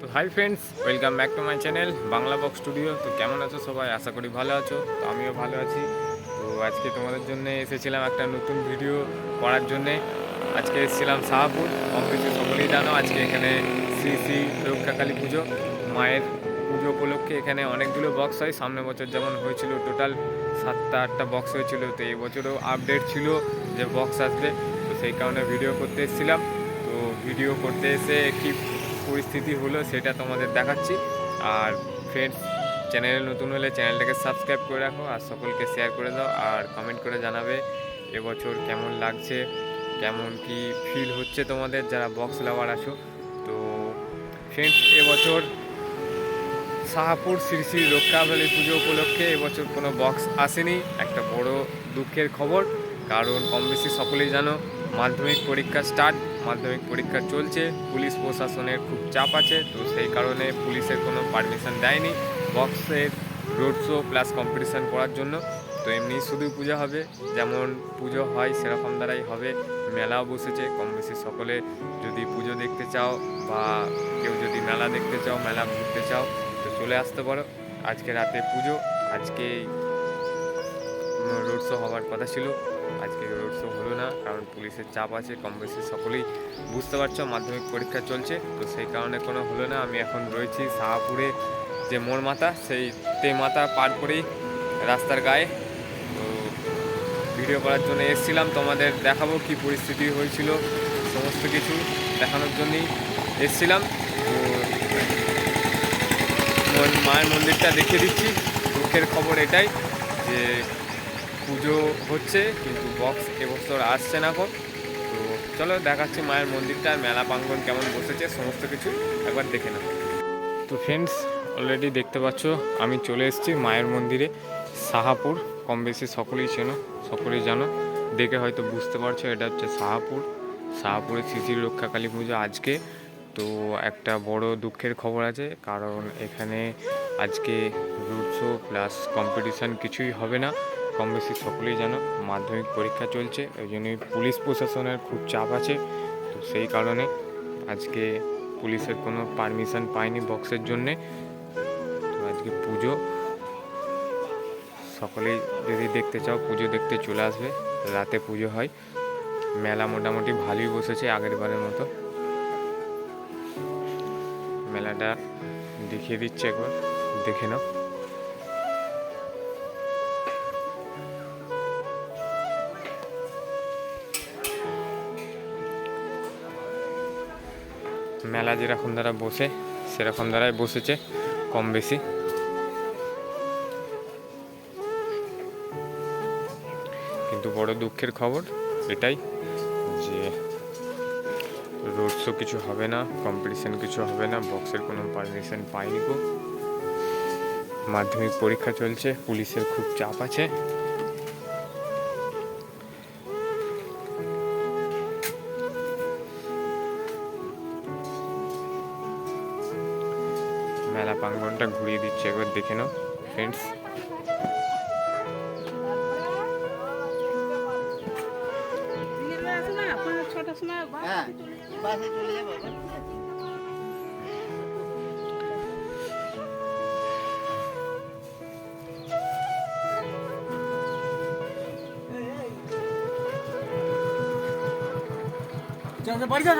তো hi friends, welcome back to my channel, Bangla Box Studio. তো কেমন আছো সবাই? আশা করি ভালো আছো, তো আমিও ভালো আছি। তো আজকে তোমাদের জন্য এসেছিলাম একটা নতুন ভিডিও করার জন্যে। আজকে এসেছিলাম শাহপুর, অফিসে সকলেই জানো, আজকে এখানে শ্রী শ্রী রক্ষাকালী পুজো, মায়ের পুজো উপলক্ষে এখানে অনেকগুলো বক্স হয়। সামনের বছর যেমন হয়েছিল, টোটাল সাতটা, আটটা বক্স হয়েছিল, তো এই বছরও আপডেট ছিল যে বক্স আসবে। তো সেই কারণে ভিডিও করতে এসেছিলাম। তো ভিডিও করতে এসে কি পরিস্থিতি হলো সেটা তোমাদের দেখাচ্ছি। আর ফ্রেন্ডস চ্যানেলে নতুন হলে চ্যানেলটাকে সাবস্ক্রাইব করে রাখো আর সকলকে শেয়ার করে দাও আর কমেন্ট করে জানাবে এবছর কেমন লাগছে, কেমন কি ফিল হচ্ছে তোমাদের যারা বক্স লাভার আছো। তো ফ্রেন্ডস এবছর শাহপুর শ্রী শ্রী রক্ষাবলী পুজো উপলক্ষে এবছর কোনো বক্স আসেনি। একটা বড় দুঃখের খবর, কারণ কম বেশি সকলেই জানো, মাধ্যমিক পরীক্ষা স্টার্ট মাধ্যমিক পরীক্ষা চলছে, পুলিশ প্রশাসনের খুব চাপ আছে, তো সেই কারণে পুলিশের কোনো পারমিশন দেয়নি। বক্সের রোড শো প্লাস কম্পিটিশান করার জন্য, তো এমনি শুধু পূজা হবে, যেমন পুজো হয় সেরকম দ্বারাই হবে। মেলাও বসেছে, কম বেশি সকলে যদি পুজো দেখতে চাও বা কেউ যদি মেলা দেখতে চাও, মেলা ঘুরতে চাও, তো চলে আসতে পারো। আজকে রাতে পুজো আজকে শো হওয়ার কথা ছিল। আজকে রোড শো হলো না, কারণ পুলিশের চাপ আছে, কম বেশি সকলেই বুঝতে পারছ, মাধ্যমিক পরীক্ষা চলছে, তো সেই কারণে কোনো হলো না। আমি এখন রয়েছি শাহপুরে যে মোড় মাথা, সেই তে মাথা পার করেই রাস্তার গায়ে। তো ভিডিও করার জন্য এসেছিলাম, তোমাদের দেখাবো কি পরিস্থিতি হয়েছিল, সমস্ত কিছু দেখানোর জন্যই এসেছিলাম। তো মায়ের মন্দিরটা দেখিয়ে দিচ্ছি, দুঃখের খবর এটাই যে পুজো হচ্ছে, কিন্তু বক্স এবছর আসছে না এখন। তো চলো দেখাচ্ছি মায়ের মন্দিরটা আর মেলা প্রাঙ্গন কেমন বসেছে, সমস্ত কিছু একবার দেখে নাও। তো ফ্রেন্ডস অলরেডি দেখতে পাচ্ছ, আমি চলে এসেছি মায়ের মন্দিরে, সাহাপুর। কম বেশি সকলেই চেনো, সকলেই জানো। দেখে হয়তো বুঝতে পারছ, এটা হচ্ছে সাহাপুর। সাহাপুরে শিশির রক্ষা কালী পুজো আজকে। তো একটা বড় দুঃখের খবর আছে, কারণ এখানে আজকে রোড শো প্লাস কম্পিটিশান কিছুই হবে না। কম বেশি সকলেই জানো মাধ্যমিক পরীক্ষা চলছে ওই জন্যই পুলিশ প্রশাসনের খুব চাপ আছে। তো সেই কারণে আজকে পুলিশের কোনো পারমিশন পায়নি বক্সের জন্যে। তো আজকে পুজো। সকলেই যদি দেখতে চাও, পুজো দেখতে চলে আসবে। রাতে পুজো হয়। মেলা মোটামুটি ভালোই বসেছে আগের বারের মতো। মেলাটা দেখিয়ে দিচ্ছে একবার, দেখে নাও। মেলা যেরকম দ্বারা বসে, সেরকম দ্বারাই বসেছে, কম বেশি। কিন্তু বড় দুঃখের খবর এটাই যে রোড শো কিছু হবে না কম্পিটিশন কিছু হবে না বক্সের কোনো পারমিশন পাইনি মাধ্যমিক পরীক্ষা চলছে, পুলিশের খুব চাপ আছে। মেলা প্রাঙ্গনটা ঘুরিয়ে দিচ্ছে একবার দেখে নাও ফ্রেন্ডস বাড়ি যাও